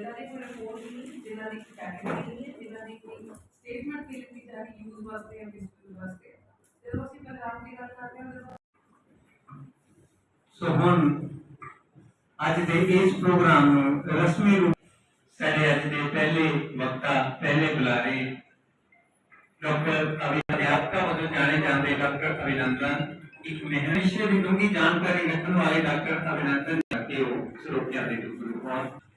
ਜਿਨ੍ਹਾਂ ਦੀ ਕੋਈ ਰਿਪੋਰਟ ਨਹੀਂ, ਜਿਨ੍ਹਾਂ ਦੀ ਕੈਟੇਗਰੀ ਨਹੀਂ ਹੈ, ਜਿਨ੍ਹਾਂ ਦੀ ਕੋਈ ਸਟੇਟਮੈਂਟ ਨਹੀਂ ਲਿਖੀ ਜਾ ਰਹੀ ਯੂਜ਼ ਵਾਸਤੇ ਜਾਂ ਡਿਸਟ੍ਰੀਬਿਊਟ ਵਾਸਤੇ। ਜਦੋਂ ਅਸੀਂ ਪੰਜਾਬ ਦੀ ਗੱਲ ਕਰਦੇ ਹਾਂ, ਉਦੋਂ ਸੋ ਹੁਣ ਅੱਜ ਦੇ ਇਸ ਪ੍ਰੋਗਰਾਮ ਨੂੰ ਰਸਮੀ ਰੂਪ ਸਾਡੇ ਅੱਜ ਦੇ ਪਹਿਲੇ ਵਕਤਾ, ਪਹਿਲੇ ਬੁਲਾਰੇ ਡਾਕਟਰ ਅਭੀ ਅਧਿਆਪਕਾ ਵਜੋਂ ਜਾਣੇ ਜਾਂਦੇ ਡਾਕਟਰ ਅਭਿਨੰਦਨ, ਇੱਕ ਮਹਿਨਿਸ਼ੇ ਦੀ ਡੂੰਘੀ ਜਾਣਕਾਰੀ ਰੱਖਣ ਵਾਲੇ ਡਾਕਟਰ ਅਭਿਨੰਦਨ ਕਿ ਉਹ ਸਰੋਤਿਆਂ ਦੇ ਰੂਪ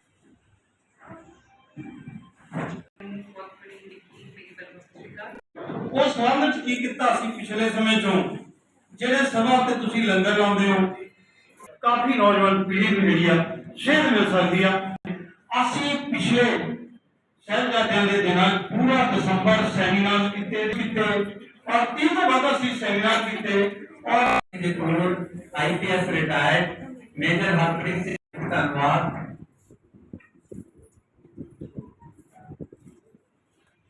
ਵਿੱਚ ਸੰਬੰਧ ਵਿੱਚ ਕੀ ਕੀਤਾ ਸੀ ਪਿਛਲੇ ਸਮੇਂ ਚੋਂ? ਜਿਹੜੇ ਸਭਾ ਤੇ ਤੁਸੀਂ ਲੰਗਰ ਲਾਉਂਦੇ ਹੋ, ਕਾਫੀ ਨੌਜਵਾਨ ਪੀੜ੍ਹੀ ਨੂੰ ਜਿਹੜੀ ਆ, ਸੇਧ ਮਿਲ ਸਕਦੀ ਆ। ਅਸੀਂ ਪਿਛਲੇ ਸਾਹਿਬਜ਼ਾਦਿਆਂ ਦੇ ਦਿਨਾਂ ਪੂਰਾ ਦਸੰਬਰ ਸੈਮੀਨਾਰ ਕੀਤੇ ਕੀਤੇ, ਔਰ ਤਿੰਨ ਤੋਂ ਅਸੀਂ ਸੈਮੀਨਾਰ ਕੀਤੇ, ਔਰ ਦੇ ਕੋਲ IPS retired major Harpreet Singh ਧੰਨਵਾਦ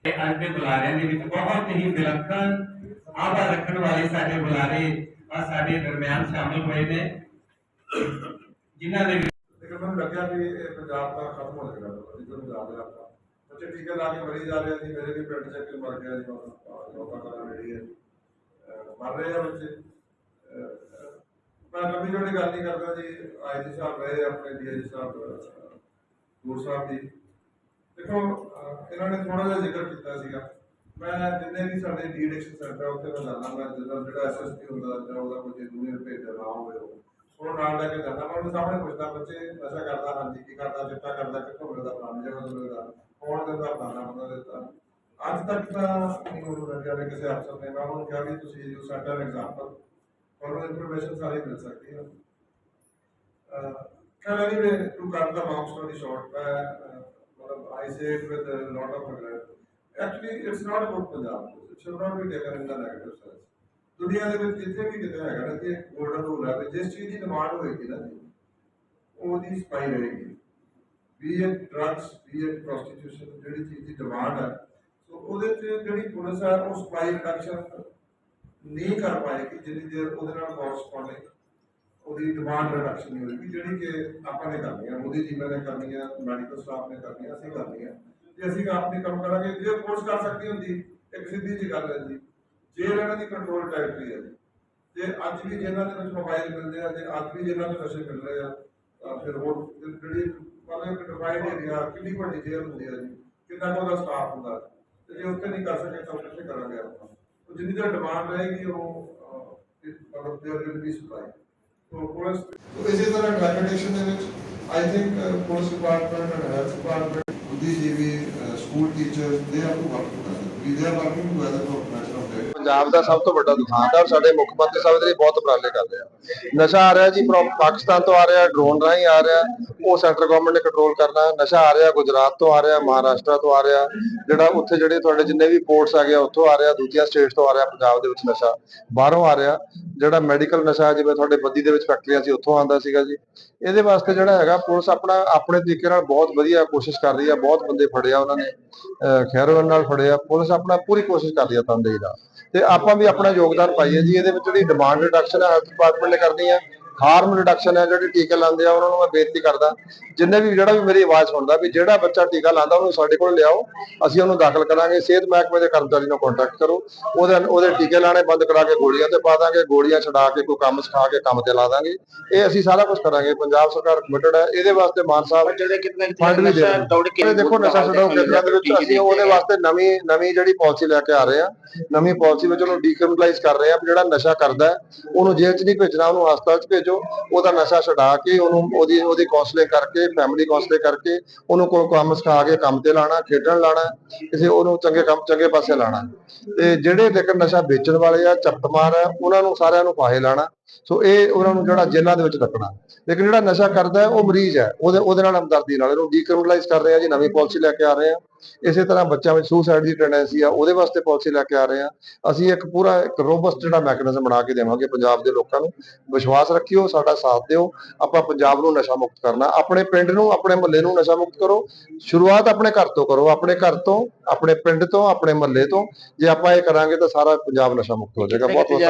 ਤੇ ਅੱਜ ਦੇ ਬੁਲਾਰਿਆਂ ਦੇ ਵਿੱਚ ਬਹੁਤ ਹੀ ਵਿਲੱਖਣ ਆਭਾ ਰੱਖਣ ਵਾਲੇ ਸਾਡੇ ਬੁਲਾਰੇ ਆ ਸਾਡੇ ਦਰਮਿਆਨ ਸ਼ਾਮਲ ਹੋਏ ਨੇ। ਜਿਨ੍ਹਾਂ ਦੇ ਲੇਕਿਨ ਮੈਨੂੰ ਲੱਗਿਆ ਵੀ ਇਹ ਪੰਜਾਬ ਦਾ ਖਤਮ ਹੋ ਜਾਏਗਾ ਜਦੋਂ ਨੂੰ ਜਾ ਆਪਾਂ। ਬੱਚੇ ਟੀਕੇ ਲਾ ਕੇ ਮਰੀ ਜਾ ਰਹੇ ਸੀ ਮੇਰੇ ਵੀ ਪਿੰਡ ਚ ਇੱਕ ਮਰ ਗਿਆ ਜੀ ਲੋਕਾਂ ਕਰਾਂ ਜਿਹੜੀ ਹੈ। ਮਰ ਰਹੇ ਆ ਬੱਚੇ। ਮੈਂ ਲੰਬੀ ਜੋੜੀ ਗੱਲ ਨਹੀਂ ਕਰਦਾ ਜੀ ਆਈਜੀ ਸਾਹਿਬ ਰਹੇ ਆਪਣੇ ਡੀਆਈਜੀ ਸਾਹਿਬ ਅਹ, ਸਾਹਿਬ ਜੀ ਦੇਖੋ ਅਹ, ਇਹਨਾਂ ਨੇ ਥੋੜਾ ਜਿਹਾ ਜ਼ਿਕਰ ਕੀਤਾ ਸੀਗਾ। ਮੈਂ ਜਿੰਨੇ ਵੀ ਸਾਡੇ ਲੀਡ ਐਕਸ਼ਨ ਸੈਂਟਰ ਉੱਥੇ ਮੈਂ ਜਾਣਾ ਮੈਂ ਜਦੋਂ ਜਿਹੜਾ ਐਸਐਸਪੀ ਹੁੰਦਾ ਜਾਂ ਉਹਦਾ ਕੋਈ ਜੂਨੀਅਰ ਭੇਜਿਆ ਨਾ ਹੋਵੇ ਉਹ। ਉਹ ਨਾਲ ਲੈ ਕੇ ਜਾਂਦਾ ਮੈਂ ਉਹਦੇ ਸਾਹਮਣੇ ਪੁੱਛਦਾ ਬੱਚੇ ਨਸ਼ਾ ਕਰਦਾ ਹਾਂਜੀ ਕੀ ਕਰਦਾ ਚਿੱਟਾ ਕਰਦਾ ਕਿੱਥੋਂ ਮਿਲਦਾ ਫਲਾਣੀ ਜਗ੍ਹਾ ਤੋਂ ਮਿਲਦਾ ਕੌਣ ਦਿੰਦਾ ਫਲਾਣਾ ਬੰਦਾ ਦਿੱਤਾ ਅੱਜ ਤੱਕ ਤਾਂ ਨਹੀਂ ਉਹਨੂੰ ਲੱਗਿਆ ਵੀ ਕਿਸੇ ਅਫਸਰ ਨੇ। ਮੈਂ ਉਹਨੂੰ ਕਿਹਾ ਵੀ ਤੁਸੀਂ ਯੂ ਸੈਂਟਰ ਐਗਜ਼ਾਮਪਲ ਤੁਹਾਨੂੰ ਇਨਫੋਰਮੇਸ਼ਨ ਸਾਰੀ ਮਿਲ ਸਕਦੀ ਹੈ ਖੈਰ anyway to cut the long story short ਮੈਂ ਅਹ, ਮਤਲਬ I say it with a lot of regret. Actually, it's not about Punjab. It should not be taken in the negative sense. ਦੁਨੀਆ ਦੇ ਵਿੱਚ ਜਿੱਥੇ ਵੀ ਕਿਤੇ ਹੈਗਾ ਨਾ ਕਿ ਗੋਲਡਨ ਰੂਲ ਹੈ ਵੀ ਜਿਸ ਚੀਜ਼ ਦੀ ਡਿਮਾਂਡ ਹੋਏਗੀ ਨਾ ਜੀ ਉਹਦੀ ਸਪਾਈ ਰਹੇਗੀ। ਵੀ ਇਹ ਡਰੱਗਸ ਵੀ ਇਹ ਪ੍ਰੋਸਟੀਟਿਊਸ਼ਨ ਜਿਹੜੀ ਚੀਜ਼ ਦੀ ਡਿਮਾਂਡ ਹੈ, ਸੋ ਉਹਦੇ ਤੇ ਜਿਹੜੀ ਪੁਲਿਸ ਹੈ, ਉਹ ਸਪਾਈ ਰਿਡਕਸ਼ਨ ਨਹੀਂ ਕਰ ਪਾਏਗੀ, ਜਿੰਨੀ ਦੇਰ ਉਹਦੇ ਨਾਲ ਕੋਰਸਪੋਂਡਿੰਗ ਉਹਦੀ ਡਿਮਾਂਡ ਰਿਡਕਸ਼ਨ ਹੋਏਗੀ ਜਿਹੜੀ ਕਿ ਆਪਾਂ ਨੇ ਕਰਨੀ ਹੈ ਮੋਦੀ ਜੀ ਨੇ ਕਰਨੀ ਹੈ ਮੈਡੀਕਲ ਸਟਾਫ ਨੇ ਕਰਨੀ ਹੈ ਅਸੀਂ ਕਰਨੀ ਹੈ ਜੇ ਅਸੀਂ ਆਪਣੀ ਕੰਮ ਕਰਾਂਗੇ, ਜੇ ਫੋਰਸ ਕਰ ਸਕਦੀ ਹੁੰਦੀ, ਇੱਕ ਸਿੱਧੀ ਜੀ ਗੱਲ ਹੈ ਜੀ ਜੇਲ੍ਹ ਇਹਨਾਂ ਦੀ ਕੰਟਰੋਲ ਟੈਰੀਟਰੀ ਹੈ ਜੀ ਅੱਜ ਵੀ ਜੇਲ੍ਹਾਂ ਦੇ ਵਿੱਚ ਮੋਬਾਈਲ ਮਿਲਦੇ ਆ, ਜੇ ਅੱਜ ਵੀ ਜੇਲ੍ਹਾਂ 'ਚ ਨਸ਼ੇ ਮਿਲ ਰਹੇ ਆ, ਤਾਂ ਫਿਰ ਹੋਰ ਜਿਹੜੀ ਮਤਲਬ ਡਿਵਾਈਡ ਏਰੀਆ ਕਿੰਨੀ ਵੱਡੀ ਜੇਲ੍ਹ ਹੁੰਦੀ ਹੈ ਜੀ, ਕਿੰਨਾ ਕੁ ਉਹਦਾ ਸਟਾਫ ਹੁੰਦਾ ਤੇ ਜੇ ਉੱਥੇ ਨਹੀਂ ਕਰ ਸਕੇ ਤਾਂ ਕਿੱਥੇ ਕਰਾਂਗੇ ਆਪਾਂ। ਜਿੰਨੀ ਦੇਰ ਡਿਮਾਂਡ ਰਹੇਗੀ, ਉਹ ਮਤਲਬ ਦੇਰ ਵਿਲ ਬੀ ਸਪਲਾਈ ਪੁਲਿਸ ਇਸੇ ਤਰ੍ਹਾਂ ਡਾਇਰੈਕਸ਼ਨ ਦੇ ਵਿੱਚ I think police department and health department ਬੁੱਧੀਜੀਵੀ school teacher they are work together Punjab ਦਾ ਸਭ ਤੋਂ ਵੱਡਾ ਦੁਖਾਂਤ ਸਾਡੇ ਮੁੱਖ ਮੰਤਰੀ ਸਾਹਿਬ ਇਹਦੇ ਲਈ ਬਹੁਤ ਉਪਰਾਲੇ ਕਰਦੇ ਆ ਨਸ਼ਾ ਆ ਰਿਹਾ ਜੀ ਪਾਕਿਸਤਾਨ ਤੋਂ ਆ ਰਿਹਾ ਡਰੋਨ ਰਾਹੀਂ ਆ ਰਿਹਾ, ਉਹ ਸੈਂਟਰ ਗਵਰਨਮੈਂਟ ਨੇ ਕੰਟਰੋਲ ਕਰਨਾ। ਨਸ਼ਾ ਆ ਰਿਹਾ, ਗੁਜਰਾਤ ਤੋਂ ਆ ਰਿਹਾ, ਮਹਾਰਾਸ਼ਟਰ ਤੋਂ ਆ ਰਿਹਾ। ਜਿਹੜਾ ਉੱਥੇ ਜਿਹੜੇ ਤੁਹਾਡੇ ਜਿੰਨੇ ਵੀ ਪੋਰਟਸ ਆ ਗਿਆ ਉੱਥੋਂ ਆ ਰਿਹਾ, ਦੂਜੀਆਂ ਸਟੇਟਸ ਤੋਂ ਆ ਰਿਹਾ, ਪੰਜਾਬ ਦੇ ਵਿੱਚ ਨਸ਼ਾ। ਬਾਹਰੋਂ ਆ ਰਿਹਾ। ਜਿਹੜਾ ਮੈਡੀਕਲ ਨਸ਼ਾ, ਜਿਵੇਂ ਤੁਹਾਡੇ ਬੱਦੀ ਦੇ ਵਿੱਚ ਫੈਕਟਰੀਆਂ ਸੀ ਉੱਥੋਂ ਆਉਂਦਾ ਸੀਗਾ ਜੀ। ਇਹਦੇ ਵਾਸਤੇ ਜਿਹੜਾ ਹੈਗਾ, ਪੁਲਿਸ ਆਪਣਾ, ਆਪਣੇ ਤਰੀਕੇ ਨਾਲ ਬਹੁਤ ਵਧੀਆ ਕੋਸ਼ਿਸ਼ ਕਰ ਰਹੀ ਹੈ ਬਹੁਤ ਬੰਦੇ ਫੜਿਆ ਉਹਨਾਂ ਨੇ। ਅਹ ਖੈਰੋਂ ਨਾਲ ਫੜਿਆ ਪੁਲਿਸ ਆਪਣਾ ਪੂਰੀ ਕੋਸ਼ਿਸ਼ ਕਰ ਰਹੀ ਹੈ ਤੰਦੇਹੀ ਦਾ ਤੇ ਆਪਾਂ ਵੀ ਆਪਣਾ ਯੋਗਦਾਨ ਪਾਈਏ ਜੀ, ਇਹਦੇ ਵਿੱਚ ਜਿਹੜੀ ਡਿਮਾਂਡ ਰਿਡਕਸ਼ਨ ਹੈ ਹੈਲਥ ਡਿਪਾਰਟਮੈਂਟ ਨੇ ਕਰਨੀ ਹੈ ਹਾਰਮ ਰਿਡਕਸ਼ਨ ਹੈ ਜਿਹੜੇ ਟੀਕੇ ਲਾਉਂਦੇ ਆ ਉਹਨਾਂ ਨੂੰ ਮੈਂ ਬੇਨਤੀ ਕਰਦਾ ਜਿੰਨੇ ਵੀ ਜਿਹੜਾ ਵੀ ਮੇਰੀ ਆਵਾਜ਼ ਸੁਣਦਾ ਵੀ ਜਿਹੜਾ ਬੱਚਾ ਟੀਕਾ ਲਾਉਂਦਾ ਉਹਨੂੰ ਸਾਡੇ ਕੋਲ ਲਿਆਓ ਅਸੀਂ ਉਹਨੂੰ ਦਾਖਲ ਕਰਾਂਗੇ ਸਿਹਤ ਮਹਿਕਮੇ ਦੇ ਕਰਮਚਾਰੀ ਨਾਲ ਕੰਟੈਕਟ ਕਰੋ ਉਹਦੇ ਉਹਦੇ ਟੀਕੇ ਲਾਣੇ ਬੰਦ ਕਰਾ ਕੇ ਗੋਲੀਆਂ ਤੇ ਪਾ ਦਾਂਗੇ ਗੋਲੀਆਂ ਛਡਾ ਕੇ ਕੋਈ ਕੰਮ ਸਿਖਾ ਕੇ ਕੰਮ ਤੇ ਲਾ ਦਾਂਗੇ ਇਹ ਅਸੀਂ ਸਾਰਾ ਕੁਝ ਕਰਾਂਗੇ ਪੰਜਾਬ ਸਰਕਾਰ ਕਮਿਟਡ ਹੈ ਇਹਦੇ ਵਾਸਤੇ ਮਾਨ ਸਾਹਿਬ ਜਿਹੜੇ ਕਿਤੇ ਫੰਡ ਵੀ ਦੇ ਨੇ। ਦੌੜ ਕੇ ਦੇਖੋ ਨਸ਼ਾ ਛਡਾਓ ਕੇਂਦਰਾਂ ਦੇ ਵਿੱਚ ਅਸੀਂ ਉਹਦੇ ਵਾਸਤੇ ਨਵੀਂ ਨਵੀਂ ਜਿਹੜੀ ਪਾਲਿਸੀ ਲੈ ਕੇ ਆ ਰਹੇ ਆ ਨਵੀਂ ਪਾਲਿਸੀ ਵਿੱਚ ਉਹਨੂੰ ਡੀਕ੍ਰਿਮੀਨਲਾਈਜ਼ ਕਰ ਰਹੇ ਆ ਜਿਹੜਾ ਨਸ਼ਾ ਕਰਦਾ ਉਹਨੂੰ ਜੇਲ੍ਹ 'ਚ ਨਹੀਂ ਭੇਜਣਾ ਉਹਨੂੰ ਹਸਪਤਾਲ 'ਚ ਭੇਜੋ ਉਹਦਾ ਨਸ਼ਾ ਛਡਾ ਕੇ ਉਹਨੂੰ ਉਹਦੀ ਉਹਦੀ ਕਾਉਂਸਲਿੰਗ ਕਰਕੇ ਫੈਮਿਲੀ ਕਾਉਂਸਲਿੰਗ ਕਰਕੇ ਉਹਨੂੰ ਕੋਈ ਕੰਮ ਸਿਖਾ ਕੇ ਕੰਮ ਤੇ ਲਾਣਾ, ਖੇਡਣ ਲਾਣਾ, ਕਿਸੇ ਉਹਨੂੰ ਚੰਗੇ ਕੰਮ, ਚੰਗੇ ਪਾਸੇ ਲਾਣਾ। ਤੇ ਜਿਹੜੇ ਲੇਕਿਨ ਨਸ਼ਾ ਵੇਚਣ ਵਾਲੇ ਆ ਚੱਪਟਮਾਰ ਆ, ਉਹਨਾਂ ਨੂੰ ਸਾਰਿਆਂ ਨੂੰ ਫਾਹੇ ਲਾਣਾ। ਸੋ ਇਹ ਉਹਨਾਂ ਨੂੰ ਜਿਹੜਾ ਜੇਲ੍ਹਾਂ ਦੇ ਵਿੱਚ ਰੱਖਣਾ ਲੇਕਿਨ ਜਿਹੜਾ ਨਸ਼ਾ ਕਰਦਾ ਉਹ ਮਰੀਜ਼ ਹੈ। ਉਹਦੇ ਉਹਦੇ ਨਾਲ ਹਮਦਰਦੀ ਨਾਲ। ਇਹਨੂੰ ਡੀਕ੍ਰਿਮੀਨਲਾਈਜ਼ ਕਰ ਰਹੇ ਆ ਜੀ ਨਵੀਂ ਪਾਲਿਸੀ ਲੈ ਕੇ ਆ ਰਹੇ ਆ। ਇਸੇ ਤਰ੍ਹਾਂ ਬੱਚਿਆਂ ਵਿੱਚ ਸੁਸਾਈਡ ਦੀ ਟੈਂਡੈਂਸੀ ਆ ਉਹਦੇ ਵਾਸਤੇ ਪਾਲਿਸੀ ਲੈ ਕੇ ਆ ਰਹੇ ਆ। ਅਸੀਂ ਇੱਕ ਪੂਰਾ ਇੱਕ ਰੋਬਸਟ ਜਿਹੜਾ ਮੈਕੈਨਿਜ਼ਮ ਬਣਾ ਕੇ ਦੇਵਾਂਗੇ ਪੰਜਾਬ ਦੇ ਲੋਕਾਂ ਨੂੰ। ਵਿਸ਼ਵਾਸ ਰੱਖਿਓ ਸਾਡਾ ਸਾਥ ਦਿਓ। ਆਪਾਂ ਪੰਜਾਬ ਨੂੰ ਨਸ਼ਾ ਮੁਕਤ ਕਰਨਾ। ਆਪਣੇ ਪਿੰਡ ਨੂੰ ਆਪਣੇ ਮੁਹੱਲੇ ਨੂੰ ਨਸ਼ਾ ਮੁਕਤ ਕਰੋ। ਸ਼ੁਰੂਆਤ ਆਪਣੇ ਘਰ ਤੋਂ ਕਰੋ। ਆਪਣੇ ਘਰ ਤੋਂ ਆਪਣੇ ਪਿੰਡ ਤੋਂ ਆਪਣੇ ਮੁਹੱਲੇ ਤੋਂ। ਜੇ ਆਪਾਂ ਇਹ ਕਰਾਂਗੇ ਤਾਂ ਸਾਰਾ ਪੰਜਾਬ ਨਸ਼ਾ ਮੁਕਤ ਹੋ ਜਾਏਗਾ। ਬਹੁਤ ਬਹੁਤ।